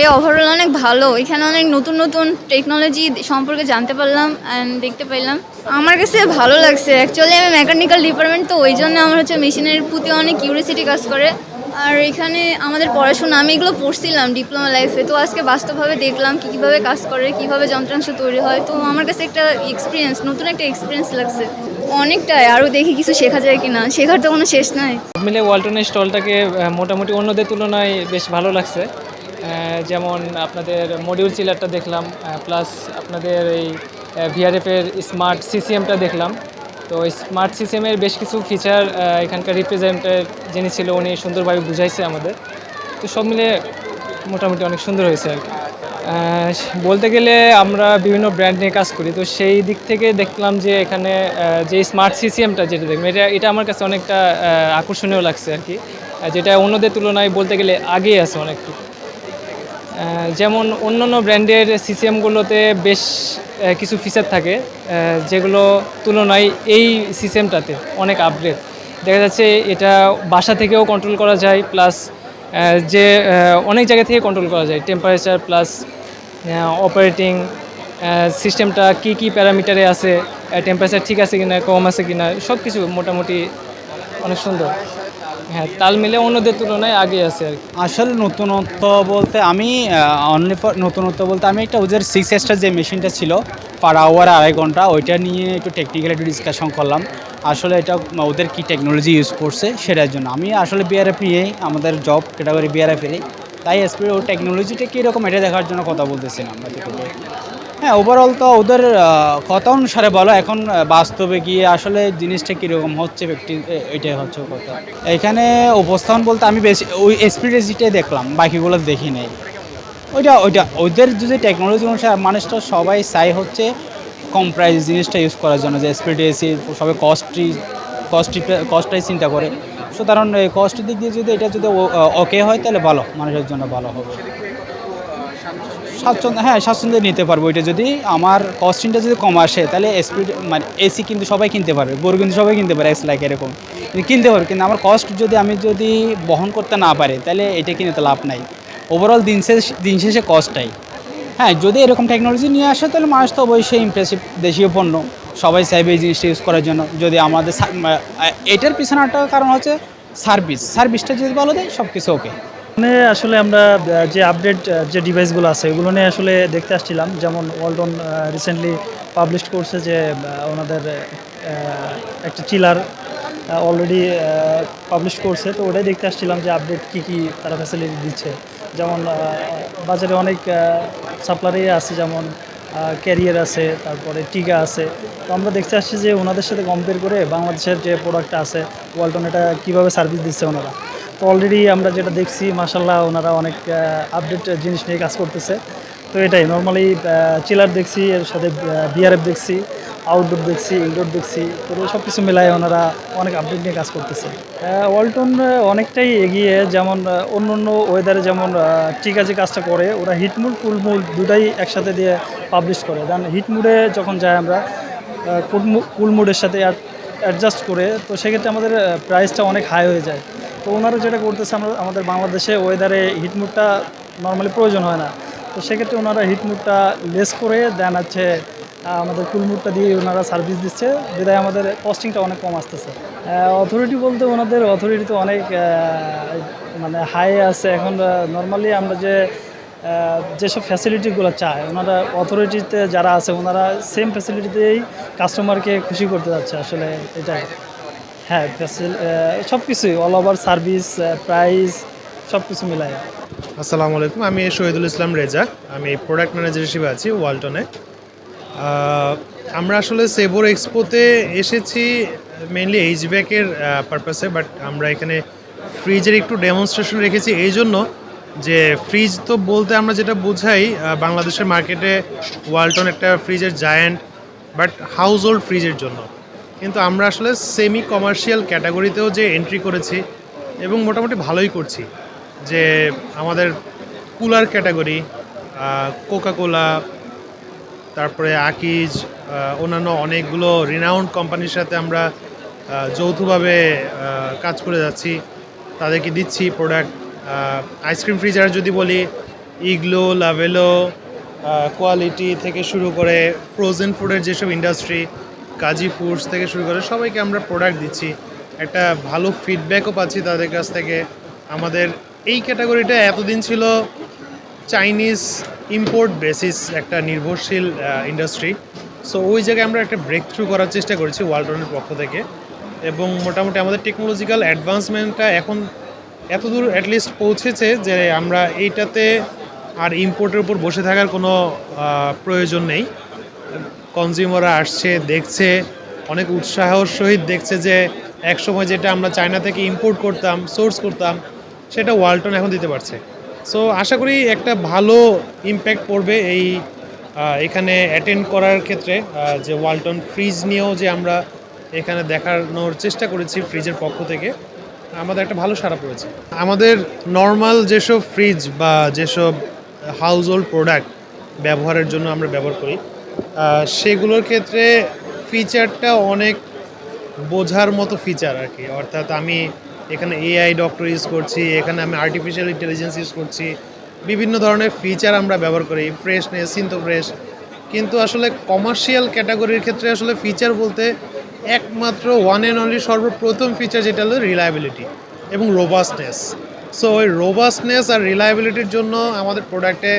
ভাইয়া ওভারঅল অনেক ভালো। এখানে অনেক নতুন নতুন টেকনোলজি সম্পর্কে জানতে পারলাম অ্যান্ড দেখতে পেলাম আমার কাছে ভালো লাগছে। অ্যাকচুয়ালি আমি মেকানিক্যাল ডিপার্টমেন্ট তো, ওই জন্য আমার হচ্ছে মেশিনের প্রতি অনেক কিউরিয়াসিটি কাজ করে। আর এখানে আমাদের পড়াশোনা, আমি এগুলো পড়ছিলাম ডিপ্লোমা লাইফে তো আজকে বাস্তবভাবে দেখলাম কী, কীভাবে কাজ করে, কীভাবে যন্ত্রাংশ তৈরি হয়। তো আমার কাছে একটা এক্সপিরিয়েন্স নতুন একটা এক্সপিরিয়েন্স লাগছে। অনেকটাই, আরও দেখি কিছু শেখা যায় কিনা। শেখার তো কোনো শেষ নাই। মিলে ওয়ালটনের স্টলটাকে মোটামুটি অন্যদের তুলনায় বেশ ভালো লাগছে। যেমন আপনাদের মডিউল চিলারটা দেখলাম প্লাস আপনাদের এই ভিআরএফের স্মার্ট সিসিএমটা দেখলাম। তো স্মার্ট সিসিএমের বেশ কিছু ফিচার এখানকার রিপ্রেজেন্টের যিনি ছিল উনি সুন্দরভাবে বুঝাইছে আমাদের। তো সব মিলে মোটামুটি অনেক সুন্দর হয়েছে আর কি। বলতে গেলে আমরা বিভিন্ন ব্র্যান্ড নিয়ে কাজ করি। তো সেই দিক থেকে দেখলাম যে এখানে যে স্মার্ট সিসিএমটা যেটা দেখবেন এটা এটা আমার কাছে অনেকটা আকর্ষণীয় লাগছে আর কি। যেটা অন্যদের তুলনায় বলতে গেলে আগেই আছে অনেকটু আহ, যেমন অন্যান্য ব্র্যান্ডের সিসিএমগুলোতে বেশ কিছু ফিচার থাকে যেগুলো তুলনায় এই সিসিএমটাতে অনেক আপগ্রেড দেখা যাচ্ছে এটা বাসা থেকেও কন্ট্রোল করা যায় প্লাস যে অনেক জায়গা থেকে কন্ট্রোল করা যায় টেম্পারেচার প্লাস অপারেটিং সিস্টেমটা কি কি প্যারামিটারে আছে টেম্পারেচার ঠিক আছে কিনা, কম আছে কিনা সব কিছু মোটামুটি অনেক সুন্দর। হ্যাঁ তাল মিলে অন্যদের তুলনায় আগে আছে আর আসলে নতুনত্ব বলতে আমি অন্য নতুনত্ব বলতে আমি একটা ওদের সিক্স এসটার যে মেশিনটা ছিল পার আওয়ার আড়াই ঘণ্টা, ওইটা নিয়ে একটু টেকনিক্যাল একটু ডিসকাশন করলাম। আসলে এটা ওদের কি টেকনোলজি ইউজ করছে সেটার জন্য। আমি আসলে বিআরএফ নিয়েই, আমাদের জব ক্যাটাগরি বিআরএফেরই তাই এসপি ও টেকনোলজিটা কীরকম, এটা দেখার জন্য কথা বলতেছিলাম। হ্যাঁ ওভারঅল তো ওদের কথা অনুসারে বলো, এখন বাস্তবে গিয়ে আসলে জিনিসটা কীরকম হচ্ছে এটাই হচ্ছে কথা। এখানে উপস্থাপন বলতে আমি বেশি, ওই এসপিডিসিটাই দেখলাম, বাকিগুলো দেখি নাই। ওইটা ওইটা, ওদের যদি টেকনোলজি অনুসারে মানুষটা সবাই চাই হচ্ছে কম প্রাইস জিনিসটা ইউজ করার জন্য, যে এসপিডিএসি সবাই কস্টটি কস্টটি কস্টটাই চিন্তা করে। সুতরাং কস্টের দিক দিয়ে যদি এটা যদি ওকে হয়, তাহলে ভালো, মানুষের জন্য ভালো হবে। স্বাচ্ছন্দ্য হ্যাঁ স্বাচ্ছন্দ্যে নিতে পারব। এটা যদি আমার কস্টিংটা যদি কম আসে, তাহলে স্পিড মানে এসি কিন্তু সবাই কিনতে পারবে, গরু কিন্তু সবাই কিনতে পারে এস লাইক এরকম। কিনতে পারবে, কিন্তু আমার কস্ট যদি আমি যদি বহন করতে না পারি, তাহলে এটা কিনে তো লাভ নাই। ওভারঅল দিন শেষ, দিন শেষে কস্টটাই হ্যাঁ যদি এরকম টেকনোলজি নিয়ে আসে, তাহলে মানুষ তো অবশ্যই ইমপ্রেসিভ দেশীয় পণ্য। সবাই চাইবে এই জিনিসটা ইউজ করার জন্য। যদি আমাদের এটার পিছনে একটা কারণ হচ্ছে সার্ভিস সার্ভিসটা যদি ভালো দেয় সব কিছু ওকে এখানে আসলে আমরা যে আপডেট যে ডিভাইসগুলো আছে, এগুলো নিয়ে আসলে দেখতে আসছিলাম। যেমন ওয়ার্ল্ড ওয়ালটন রিসেন্টলি পাবলিশ করছে যে ওনাদের একটা চিলার অলরেডি পাবলিশ করছে। তো ওটাই দেখতে আসছিলাম যে আপডেট কী কী তারা ফ্যাসিলিটি দিচ্ছে। যেমন বাজারে অনেক সাপ্লারই আছে, যেমন ক্যারিয়ার আছে, তারপরে টিকা আছে। তো আমরা দেখতে আসছি যে ওনাদের সাথে কম্পেয়ার করে বাংলাদেশের যে প্রোডাক্টটা আছে ওয়ালটন এটা কীভাবে সার্ভিস দিচ্ছে ওনারা। তো অলরেডি আমরা যেটা দেখছি মাসাল্লাহ ওনারা অনেক আপডেট জিনিস নিয়ে কাজ করতেছে। তো এটাই নর্মালি চিলার দেখছি, এর সাথে বিআরএফ দেখছি আউটডোর দেখছি ইনডোর দেখছি, তো সব কিছু মেলায় ওনারা অনেক আপডেট নিয়ে কাজ করতেছে। ওয়ালটন অনেকটাই এগিয়ে, যেমন অন্য অন্য ওয়েদারে যেমন ঠিক আছে কাজটা করে, ওরা হিটমুড কুলমুড দুটাই একসাথে দিয়ে পাবলিশ করে। দেন হিটমুডে যখন যাই আমরা কুল মুডের সাথে অ্যাডজাস্ট করে, তো সেক্ষেত্রে আমাদের প্রাইসটা অনেক হাই হয়ে যায়। তো ওনারা যেটা করতেছে, আমরা আমাদের বাংলাদেশে ওয়েদারে হিটমুডটা নর্মালি প্রয়োজন হয় না। তো সেক্ষেত্রে ওনারা হিটমুডটা লেস করে দেন হচ্ছে আমাদের কুলমুডটা দিয়ে ওনারা সার্ভিস দিচ্ছে। বিদায় আমাদের কস্টিংটা অনেক কম আসতেছে। অথরিটি বলতে ওনাদের অথরিটি তো অনেক মানে হাই আছে। এখন নর্মালি আমরা যে যেসব ফ্যাসিলিটিগুলো চায়, ওনারা অথরিটিতে যারা আছে, ওনারা সেম ফ্যাসিলিটিতেই কাস্টমারকে খুশি করতে যাচ্ছে আসলে এটাই। হ্যাঁ সব কিছুই অল ওভার সার্ভিস প্রাইস সব কিছু মিলায়। আসসালামু আলাইকুম, আমি শহীদুল ইসলাম রেজা। আমি প্রোডাক্ট ম্যানেজার হিসেবে আছি ওয়ালটনে। আমরা আসলে সেভোর এক্সপোতে এসেছি মেনলি এইচ ব্যাকের পারপাসে বাট আমরা এখানে ফ্রিজের একটু ডেমনস্ট্রেশন রেখেছি। এই জন্য যে ফ্রিজ তো বলতে আমরা যেটা বোঝাই বাংলাদেশের মার্কেটে ওয়ালটন একটা ফ্রিজের জায়ান্ট বাট হাউস হোল্ড ফ্রিজের জন্য। কিন্তু আমরা আসলে সেমি কমার্শিয়াল ক্যাটাগরিতেও যে এন্ট্রি করেছি এবং মোটামুটি ভালোই করছি যে আমাদের কুলার ক্যাটাগরি কোকা কোলা তারপরে আকিজ অন্যান্য অনেকগুলো রিনাউন্ড কোম্পানির সাথে আমরা যৌথভাবে কাজ করে যাচ্ছি। তাদেরকে দিচ্ছি প্রোডাক্ট আইসক্রিম ফ্রিজার যদি বলি ইগলো লাভেলো কোয়ালিটি থেকে শুরু করে ফ্রোজেন ফুডের যেসব ইন্ডাস্ট্রি কাজী ফুডস থেকে শুরু করে সবাইকে আমরা প্রোডাক্ট দিচ্ছি। একটা ভালো ফিডব্যাকও পাচ্ছি তাদের কাছ থেকে। আমাদের এই ক্যাটাগরিটা এতদিন ছিল চাইনিজ ইম্পোর্ট বেসিস একটা নির্ভরশীল ইন্ডাস্ট্রি সো ওই জায়গায় আমরা একটা ব্রেক থ্রু করার চেষ্টা করেছি ওয়ালটনের পক্ষ থেকে। এবং মোটামুটি আমাদের টেকনোলজিক্যাল অ্যাডভান্সমেন্টটা এখন এতদূর অ্যাটলিস্ট পৌঁছেছে যে আমরা এইটাতে আর ইম্পোর্টের উপর বসে থাকার কোনো প্রয়োজন নেই। কনজিউমাররা আসছে, দেখছে, অনেক উৎসাহর সহিত দেখছে যে একসময় যেটা আমরা চায়না থেকে ইম্পোর্ট করতাম সোর্স করতাম, সেটা ওয়ালটন এখন দিতে পারছে। সো আশা করি একটা ভালো ইম্প্যাক্ট পড়বে এই এখানে অ্যাটেন্ড করার ক্ষেত্রে যে ওয়ালটন ফ্রিজ নিয়েও যে আমরা এখানে দেখানোর চেষ্টা করেছি ফ্রিজের পক্ষ থেকে, আমাদের একটা ভালো সাড়া পড়েছে। আমাদের নর্মাল যেসব ফ্রিজ বা যেসব হাউস হোল্ড প্রোডাক্ট ব্যবহারের জন্য আমরা ব্যবহার করি সেগুলোর ক্ষেত্রে ফিচারটা অনেক বোঝার মতো ফিচার আর কি। অর্থাৎ আমি এখানে এআই ডক্টর ইউজ করছি, এখানে আমি আর্টিফিশিয়াল ইন্টেলিজেন্স ইউজ করছি, বিভিন্ন ধরনের ফিচার আমরা ব্যবহার করি ফ্রেশনেস সিন্ত ফ্রেশ কিন্তু আসলে কমার্শিয়াল ক্যাটাগরির ক্ষেত্রে আসলে ফিচার বলতে একমাত্র ওয়ান অ্যান্ড অনলি সর্বপ্রথম ফিচার যেটা হলো রিলায়েবিলিটি এবং রোবাস্টনেস সো ওই রোবাস্টনেস আর রিলায়েবিলিটির জন্য আমাদের প্রোডাক্টে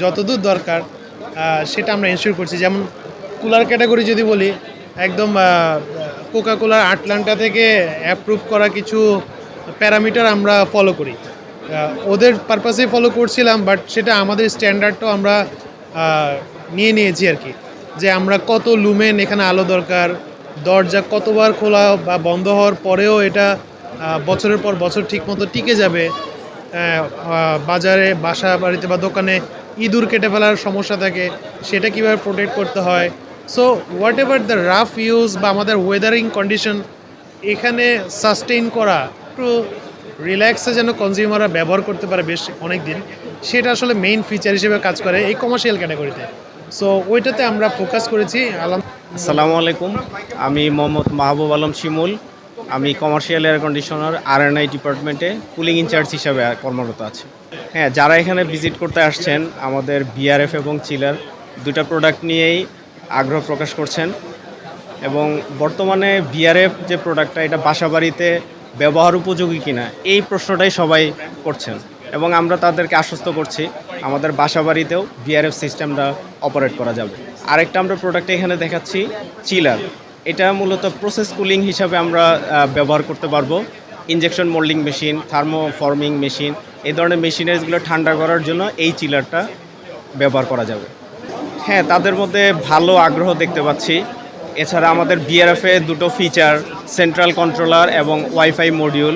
যতদূর দরকার সেটা আমরা এনশিওর করছি। যেমন কুলার ক্যাটাগরি যদি বলি, একদম কোকা কোলার আটলান্টা থেকে অ্যাপ্রুভ করা কিছু প্যারামিটার আমরা ফলো করি। ওদের পারপাসেই ফলো করছিলাম বাট সেটা আমাদের স্ট্যান্ডার্ডটাও আমরা নিয়ে নিয়েছি আর কি। যে আমরা কত লুমেন এখানে আলো দরকার, দরজা কতবার খোলা বা বন্ধ হওয়ার পরেও এটা বছরের পর বছর ঠিকমতো টিকে যাবে। বাজারে, বাসা বাড়িতে বা দোকানে ইঁদুর কেটে ফেলার সমস্যা থাকে, সেটা কীভাবে প্রোটেক্ট করতে হয়? So whatever the rough use বা আমাদের ওয়েদারিং কন্ডিশন এখানে সাস্টেইন করা, একটু রিল্যাক্সে যেন কনজিউমাররা ব্যবহার করতে পারে বেশ অনেক দিন সেটা আসলে মেইন ফিচার হিসেবে কাজ করে এই কমার্শিয়াল ক্যাটাগরিতে সো ওইটাতে আমরা ফোকাস করেছি আলহাম আসসালামু আলাইকুম, আমি মোহাম্মদ মাহবুব আলম শিমুল। আমি কমার্শিয়াল এয়ার কন্ডিশনার আর এন আই ডিপার্টমেন্টে কুলিং ইনচার্জ হিসাবে কর্মরত আছি। হ্যাঁ যারা এখানে ভিজিট করতে আসছেন, আমাদের বিআরএফ এবং চিলার দুটা প্রোডাক্ট নিয়েই আগ্রহ প্রকাশ করছেন। এবং বর্তমানে বিআরএফ যে প্রোডাক্টটা এটা বাসা বাড়িতে ব্যবহার উপযোগী কিনা, এই প্রশ্নটাই সবাই করছেন। এবং আমরা তাদেরকে আশ্বস্ত করছি, আমাদের বাসা বাড়িতেও বিআরএফ সিস্টেমটা অপারেট করা যাবে। আরেকটা আমরা প্রোডাক্ট এখানে দেখাচ্ছি চিলার এটা মূলত প্রসেস কুলিং হিসাবে আমরা ব্যবহার করতে পারব। Injection moulding machine thermoforming machine এই ধরনের মেশিনারিজগুলো ঠান্ডা করার জন্য এই চিলারটা ব্যবহার করা যাবে। হ্যাঁ তাদের মধ্যে ভালো আগ্রহ দেখতে পাচ্ছি। এছাড়া আমাদের বিআরএফে দুটো ফিচার সেন্ট্রাল কন্ট্রোলার এবং ওয়াইফাই মডিউল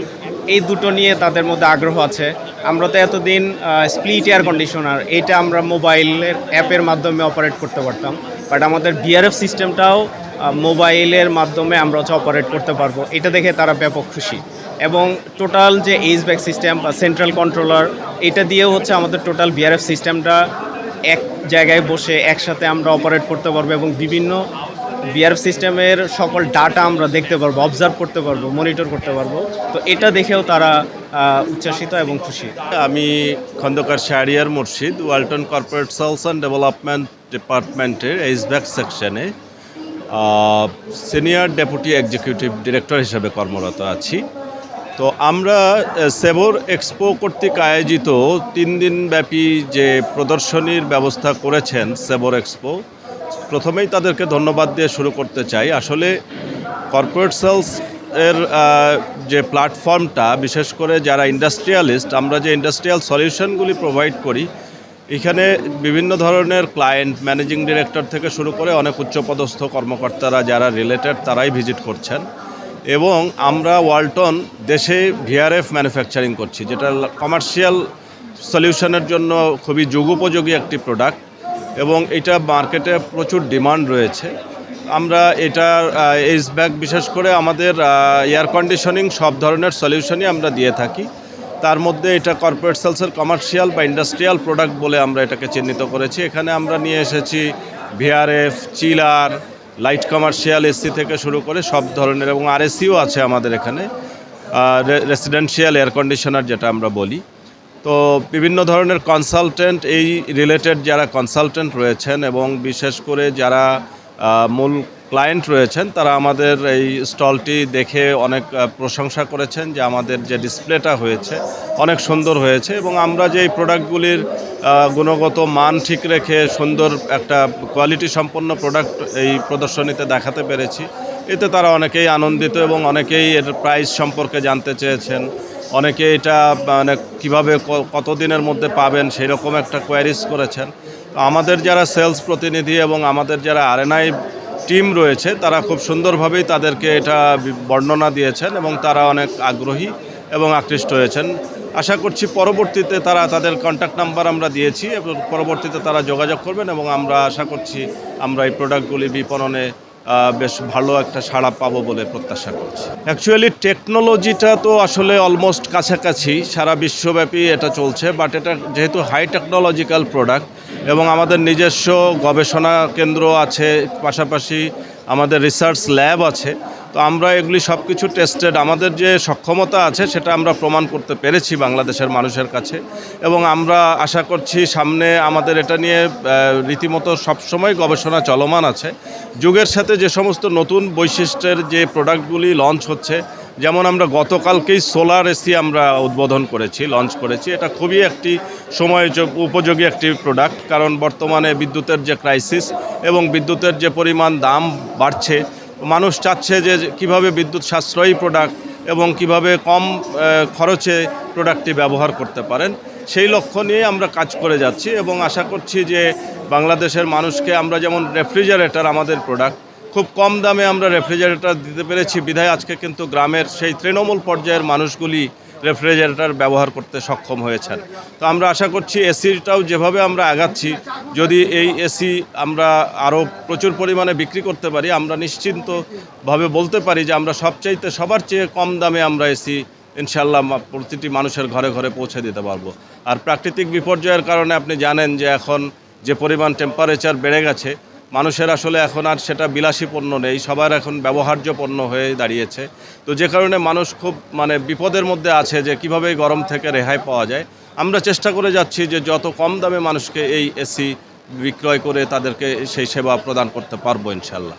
এই দুটো নিয়ে তাদের মধ্যে আগ্রহ আছে। আমরা তো এতদিন স্প্লিট এয়ার কন্ডিশনার এইটা আমরা মোবাইলের অ্যাপের মাধ্যমে অপারেট করতে পারতাম। বাট আমাদের বিআরএফ সিস্টেমটাও মোবাইলের মাধ্যমে আমরা হচ্ছে অপারেট করতে পারব। এটা দেখে তারা ব্যাপক খুশি। এবং টোটাল যে এইচ ব্যাক সিস্টেম বা সেন্ট্রাল কন্ট্রোলার এটা দিয়েও হচ্ছে আমাদের টোটাল বিআরএফ সিস্টেমটা এক জায়গায় বসে একসাথে আমরা অপারেট করতে পারব এবং বিভিন্ন বিআরএফ সিস্টেমের সকল ডাটা আমরা দেখতে পারব অবজার্ভ করতে পারব মনিটর করতে পারব। তো এটা দেখেও তারা উচ্ছ্বাসিত এবং খুশি। আমি Khandakar Shahriar Murshed, Walton corporate sales and development ডিপার্টমেন্টের এইচব্যাক সেকশনে সিনিয়র ডেপুটি এক্সিকিউটিভ ডিরেক্টর হিসেবে কর্মরত আছি। তো আমরা সেবর এক্সপো কর্তৃক আয়োজিত তিন দিনব্যাপী যে প্রদর্শনীর ব্যবস্থা করেছেন সেবর এক্সপো প্রথমেই তাদেরকে ধন্যবাদ দিয়ে শুরু করতে চাই। আসলে কর্পোরেট সেলস এর যে প্ল্যাটফর্মটা বিশেষ করে যারা ইন্ডাস্ট্রিয়ালিস্ট আমরা যে ইন্ডাস্ট্রিয়াল সলিউশনগুলি প্রোভাইড করি এখানে বিভিন্ন ধরনের ক্লায়েন্ট ম্যানেজিং ডিরেক্টর থেকে শুরু করে অনেক উচ্চপদস্থ কর্মকর্তারা যারা রিলেটেড তারাই ভিজিট করছেন। এবং আমরা ওয়ালটন দেশে ভিআরএফ ম্যানুফ্যাকচারিং করছি, যেটা কমার্শিয়াল সলিউশনের জন্য খুবই যুগোপযোগী একটি প্রোডাক্ট এবং এটা মার্কেটে প্রচুর ডিমান্ড রয়েছে। আমরা এটার এইচ ব্যাগ বিশেষ করে আমাদের এয়ার কন্ডিশনিং সব ধরনের সলিউশনই আমরা দিয়ে থাকি। তার মধ্যে এটা কর্পোরেট সেলসের কমার্শিয়াল বা ইন্ডাস্ট্রিয়াল প্রোডাক্ট বলে আমরা এটাকে চিহ্নিত করেছি। এখানে আমরা নিয়ে এসেছি VRF chiller light commercial AC থেকে শুরু করে সব ধরনের এবং আরএসিও আছে আমাদের এখানে। রেসিডেন্সিয়াল এয়ার কন্ডিশনার যেটা আমরা বলি। তো বিভিন্ন ধরনের কনসালটেন্ট এই রিলেটেড যারা কনসালটেন্ট রয়েছেন এবং বিশেষ করে যারা মূল ক্লায়েন্ট রয়েছেন, তারা আমাদের এই স্টলটি দেখে অনেক প্রশংসা করেছেন যে আমাদের যে ডিসপ্লেটা হয়েছে অনেক সুন্দর হয়েছে এবং আমরা যে এই প্রোডাক্টগুলির গুণগত মান ঠিক রেখে সুন্দর একটা কোয়ালিটি সম্পন্ন প্রোডাক্ট এই প্রদর্শনীতে দেখাতে পেরেছি, এতে তারা অনেকেই আনন্দিত এবং অনেকেই এর প্রাইস সম্পর্কে জানতে চেয়েছেন। অনেকে এটা মানে কীভাবে কতদিনের মধ্যে পাবেন সেই রকম একটা কোয়ারিজ করেছেন। আমাদের যারা সেলস প্রতিনিধি এবং আমাদের যারা আরএনআই টিম রয়েছে, তারা খুব সুন্দরভাবেই তাদেরকে এটা বর্ণনা দিয়েছেন এবং তারা অনেক আগ্রহী এবং আকৃষ্ট হয়েছেন। আশা করছি পরবর্তীতে তারা তাদের কন্ট্যাক্ট নাম্বার আমরা দিয়েছি এবং পরবর্তীতে তারা যোগাযোগ করবেন এবং আমরা আশা করছি আমরা এই প্রোডাক্টগুলি বিপণনে বেশ ভালো একটা সাড়া পাবো বলে প্রত্যাশা করছি। অ্যাকচুয়ালি টেকনোলজিটা তো আসলে অলমোস্ট কাছাকাছি, সারা বিশ্বব্যাপী এটা চলছে বাট এটা যেহেতু হাই টেকনোলজিক্যাল প্রোডাক্ট এবং আমাদের নিজস্ব গবেষণা কেন্দ্র আছে পাশাপাশি আমাদের রিসার্চ ল্যাব আছে। তো আমরা এগুলি সব কিছু টেস্টেড আমাদের যে সক্ষমতা আছে, সেটা আমরা প্রমাণ করতে পেরেছি বাংলাদেশের মানুষের কাছে। এবং আমরা আশা করছি সামনে আমাদের এটা নিয়ে রীতিমতো সবসময় গবেষণা চলমান আছে। যুগের সাথে যে সমস্ত নতুন বৈশিষ্ট্যের যে প্রোডাক্টগুলি লঞ্চ হচ্ছে, যেমন আমরা গতকালকেই সোলার এসি আমরা উদ্বোধন করেছি লঞ্চ করেছি। এটা খুবই একটি সময় উপযোগী একটি প্রোডাক্ট কারণ বর্তমানে বিদ্যুতের যে ক্রাইসিস এবং বিদ্যুতের যে পরিমাণ দাম বাড়ছে মানুষ চাচ্ছে যে কীভাবে বিদ্যুৎ সাশ্রয়ী প্রোডাক্ট এবং কীভাবে কম খরচে প্রোডাক্টটি ব্যবহার করতে পারেন, সেই লক্ষ্য নিয়ে আমরা কাজ করে যাচ্ছি এবং আশা করছি যে বাংলাদেশের মানুষকে আমরা যেমন রেফ্রিজারেটর আমাদের প্রোডাক্ট খুব কম দামে আমরা রেফ্রিজারেটর দিতে পেরেছি। বিধায় আজকে কিন্তু গ্রামের সেই তৃণমূল পর্যায়ের মানুষগুলি রেফ্রিজারেটর ব্যবহার করতে সক্ষম হয়েছেন। তো আমরা আশা করছি এসিটাও যেভাবে আমরা আগাচ্ছি, যদি এই এসি আমরা আরও প্রচুর পরিমাণে বিক্রি করতে পারি, আমরা নিশ্চিন্তভাবে বলতে পারি যে আমরা সবচাইতে সবার চেয়ে কম দামে আমরা এসি ইনশাল্লাহ প্রতিটি মানুষের ঘরে ঘরে পৌঁছে দিতে পারব। আর প্রাকৃতিক বিপর্যয়ের কারণে আপনি জানেন যে এখন যে পরিমাণ টেম্পারেচার বেড়ে গেছে মানুষের আসলে এখন আর সেটা বিলাসী পণ্য নেই, সবার এখন ব্যবহার্য পণ্য হয়ে দাঁড়িয়েছে। তো যে কারণে মানুষ খুব মানে বিপদের মধ্যে আছে যে কীভাবে গরম থেকে রেহাই পাওয়া যায়। আমরা চেষ্টা করে যাচ্ছি যে যত কম দামে মানুষকে এই এসি বিক্রয় করে তাদেরকে সেই সেবা প্রদান করতে পারব ইনশাল্লাহ